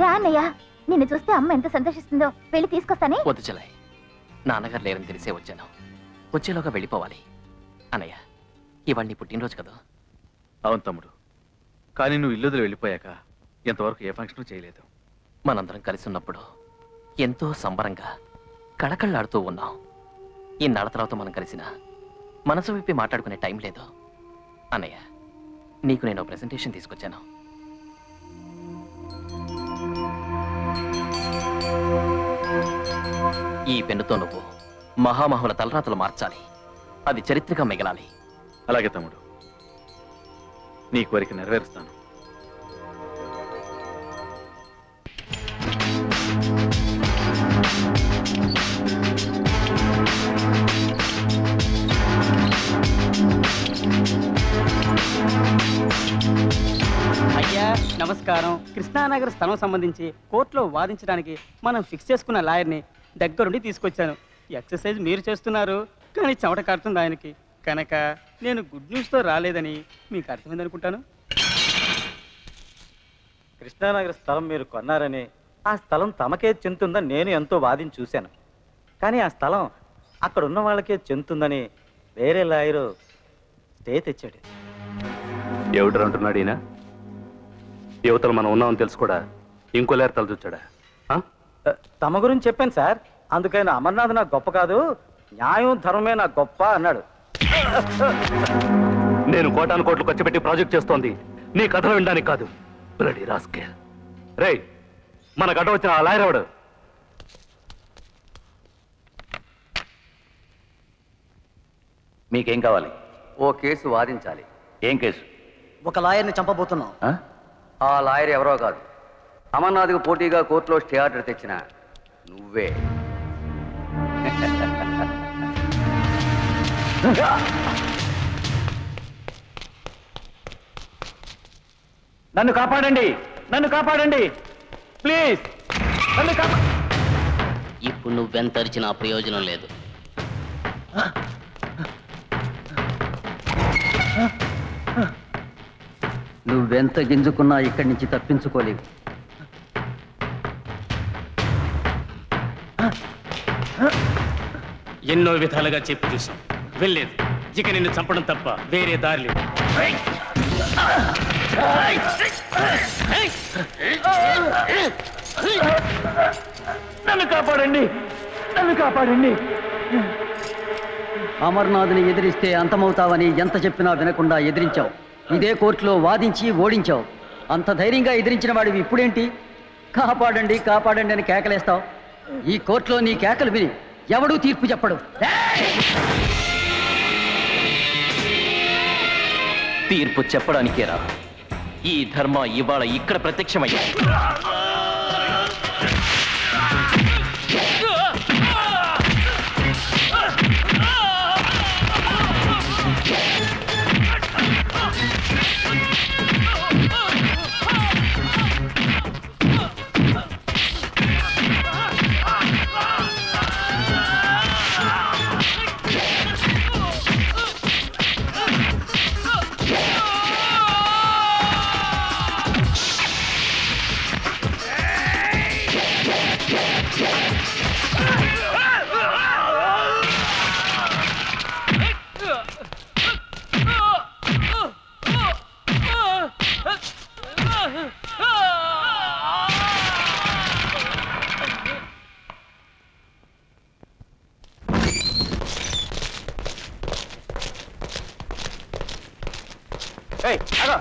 రాన్నయ్యా నిన్ను చూస్తే అమ్మ ఎంత సంతోషిస్తుందో. వెళ్ళి తీసుకొస్తానే? వద్దు చెల్లయ్. నాన్నగారు లేరని తెలిసే వచ్చాను. వచ్చేలోగా వెళ్ళిపోవాలి. అన్నయ్య ఇవాళ నీ పుట్టినరోజు కదా? అవును తమ్ముడు. కానీ నువ్వు ఇల్లుదులు వెళ్ళిపోయాక ఇంతవరకు ఏ ఫంక్షన్ చేయలేదు. మనందరం కలిసి ఉన్నప్పుడు ఎంతో సంబరంగా కళకళ్ళాడుతూ ఉన్నాం. ఇన్నాళ్ళ తర్వాత మనం కలిసిన మనసు విప్పి మాట్లాడుకునే టైం లేదు. అన్నయ్య నీకు నేను ప్రెజెంటేషన్ తీసుకొచ్చాను. ఈ పెన్నుతో నువ్వు మహామహుల తలరాతలు మార్చాలి. అది చరిత్రగా మిగలాలి. అలాగే తమ్ముడు. నీ కోరిక నెరవేరుస్తాను. అయ్యా నమస్కారం. కృష్ణానగర్ స్థలం సంబంధించి కోర్టులో వాదించడానికి మనం ఫిక్స్ చేసుకున్న లాయర్ని దగ్గరుండి తీసుకొచ్చాను. ఎక్సర్సైజ్ మీరు చేస్తున్నారు కానీ చెమట కారుతుంది ఆయనకి. కనుక నేను గుడ్ న్యూస్తో రాలేదని మీకు అర్థమైంది అనుకుంటాను? కృష్ణానగర్ స్థలం మీరు కొన్నారని ఆ స్థలం తమకే చెందుతుందని నేను ఎంతో వాదించి చూశాను. కానీ ఆ స్థలం అక్కడ ఉన్న వాళ్ళకే చెందుతుందని వేరే లాయరు స్టే తెచ్చాడు. ఎవడు అంటున్నాడు ఈయన? యువతలు మనం ఉన్నామని తెలుసు కూడా ఇంకో లేరు తలచొచ్చాడా తమ గురించి చెప్పాను సార్. అందుకని అమర్నాథ్ నాకు గొప్ప కాదు న్యాయం ధర్మమే నాకు గొప్ప అన్నాడు. నేను కోటాను కోట్లు ఖర్చు పెట్టి ప్రాజెక్ట్ చేస్తోంది. నీ కథలు వినడానికి కాదు. బ్లడీ రాస్కే రే మన గడ్డ వచ్చిన ఆ లాయర్ ఎవడు? మీకేం కావాలి? ఓ కేసు వాదించాలి. ఏం కేసు? ఒక లాయర్ని చంపబోతున్నాం. ఆ? ఆ లాయర్ ఎవరో కాదు. అమర్నాథ్కు పోటీగా కోర్టులో స్టే ఆర్డర్ తెచ్చిన నువ్వే. నన్ను కాపాడండి నన్ను కాపాడండి. ప్లీజ్ నన్ను కాపా ఇప్పుడు నువ్వెంతరిచినా ప్రయోజనం లేదు. నువ్వెంత గింజుకున్నా ఇక్కడి నుంచి తప్పించుకోలేవు. ఎన్నో విధాలుగా చెప్పి చూసాం. వెళ్ళలేదు ఇక నిన్ను చంపడం తప్ప వేరే దారి లేదు. నన్ను కాపాడండి. నన్ను కాపాడండి. అమర్నాథ్ని ఎదిరిస్తే అంతమవుతావని ఎంత చెప్పినా వినకుండా ఎదిరించావు. ఇదే కోర్టులో వాదించి ఓడించావు. అంత ధైర్యంగా ఎదిరించిన వాడివి ఇప్పుడేంటి? కాపాడండి కాపాడండి అని కేకలేస్తావు. ఈ కోర్టులో నీ కేకలు విని ఎవడూ తీర్పు చెప్పడు. తీర్పు చెప్పడానికేరా? ఈ ధర్మ ఇవాళ ఇక్కడ ప్రత్యక్షమయ్యా ஏய் அடா.